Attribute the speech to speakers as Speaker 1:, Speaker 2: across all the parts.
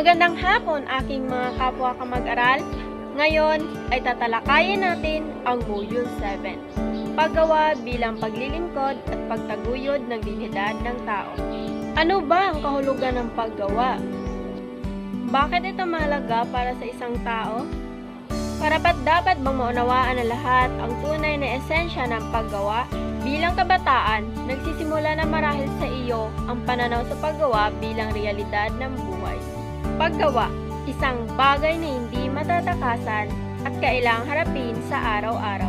Speaker 1: Magandang hapon aking mga kapwa kamag-aral. Ngayon ay tatalakayin natin ang Module 7. Paggawa bilang paglilingkod at pagtaguyod ng dignidad ng tao. Ano ba ang kahulugan ng paggawa? Bakit ito mahalaga para sa isang tao? Karapat dapat bang maunawaan ng lahat ang tunay na esensya ng paggawa? Bilang kabataan, nagsisimula na marahil sa iyo ang pananaw sa paggawa bilang realidad ng buhay. Paggawa, isang bagay na hindi matatakasan at kailangang harapin sa araw-araw.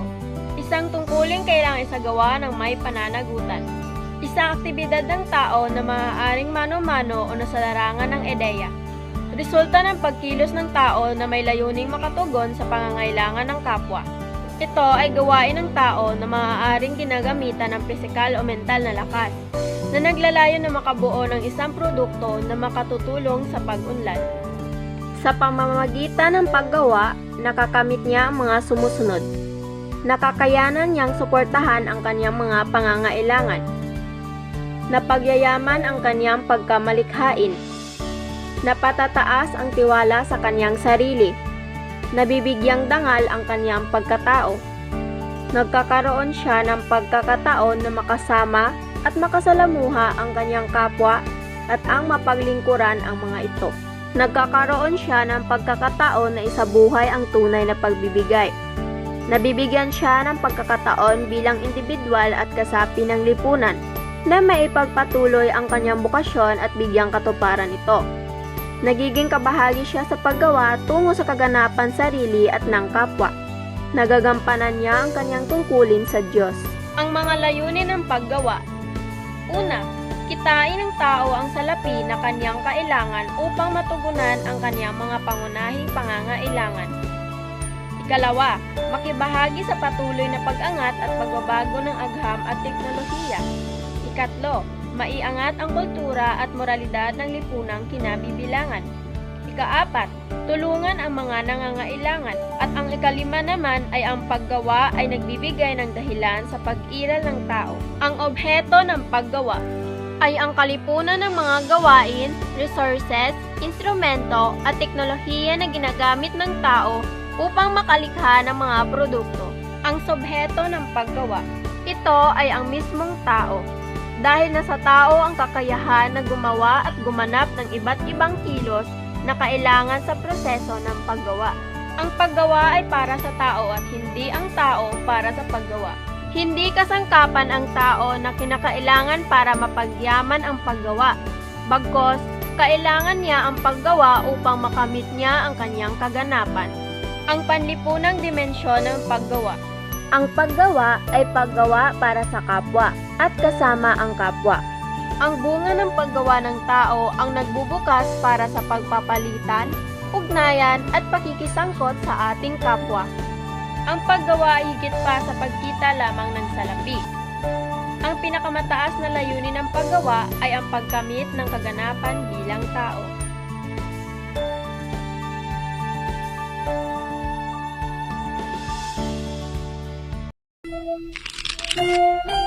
Speaker 1: Isang tungkuling kailangang isagawa ng may pananagutan. Isang aktibidad ng tao na maaaring mano-mano o nasa larangan ng ideya. Resulta ng pagkilos ng tao na may layuning makatugon sa pangangailangan ng kapwa. Ito ay gawain ng tao na maaaring ginagamitan ng pisikal o mental na lakas na naglalayo na makabuo ng isang produkto na makatutulong sa pag-unlad. Sa pamamagitan ng paggawa, nakakamit niya ang mga sumusunod. Nakakayanan niyang suportahan ang kanyang mga pangangailangan. Napagyayaman ang kanyang pagkamalikhain. Napatataas ang tiwala sa kanyang sarili. Nabibigyang dangal ang kanyang pagkatao. Nagkakaroon siya ng pagkakataon na makasama at makasalamuha ang kanyang kapwa at ang mapaglingkuran ang mga ito. Nagkakaroon siya ng pagkakataon na isabuhay ang tunay na pagbibigay. Nabibigyan siya ng pagkakataon bilang individual at kasapi ng lipunan na maipagpatuloy ang kanyang bukasyon at bigyang katuparan ito. Nagiging kabahagi siya sa paggawa tungo sa kaganapan sarili at ng kapwa. Nagagampanan niya ang kanyang tungkulin sa Diyos. Ang mga layunin ng paggawa Una, kitain ng tao ang salapi na kanyang kailangan upang matugunan ang kanyang mga pangunahing pangangailangan. Ikalawa, makibahagi sa patuloy na pag-angat at pagbabago ng agham at teknolohiya. Ikatlo, maiangat ang kultura at moralidad ng lipunang kinabibilangan. Ikaapat, tulungan ang mga nangangailangan. At ang ikalima naman ay ang paggawa ay nagbibigay ng dahilan sa pag-iral ng tao. Ang obheto ng paggawa ay ang kalipunan ng mga gawain, resources, instrumento at teknolohiya na ginagamit ng tao upang makalikha ng mga produkto. Ang subheto ng paggawa. Ito ay ang mismong tao. Dahil nasa tao ang kakayahan na gumawa at gumanap ng iba't ibang kilos na kailangan sa proseso ng paggawa. Ang paggawa ay para sa tao at hindi ang tao para sa paggawa. Hindi kasangkapan ang tao na kinakailangan para mapagyaman ang paggawa. Bagkos, kailangan niya ang paggawa upang makamit niya ang kanyang kaganapan. Ang panlipunang dimensyon ng paggawa. Ang paggawa ay paggawa para sa kapwa at kasama ang kapwa. Ang bunga ng paggawa ng tao ang nagbubukas para sa pagpapalitan, ugnayan at pakikisangkot sa ating kapwa. Ang paggawa ay higit pa sa pagkita lamang ng salapi. Ang pinakamataas na layunin ng paggawa ay ang pagkamit ng kaganapan bilang tao. Thank.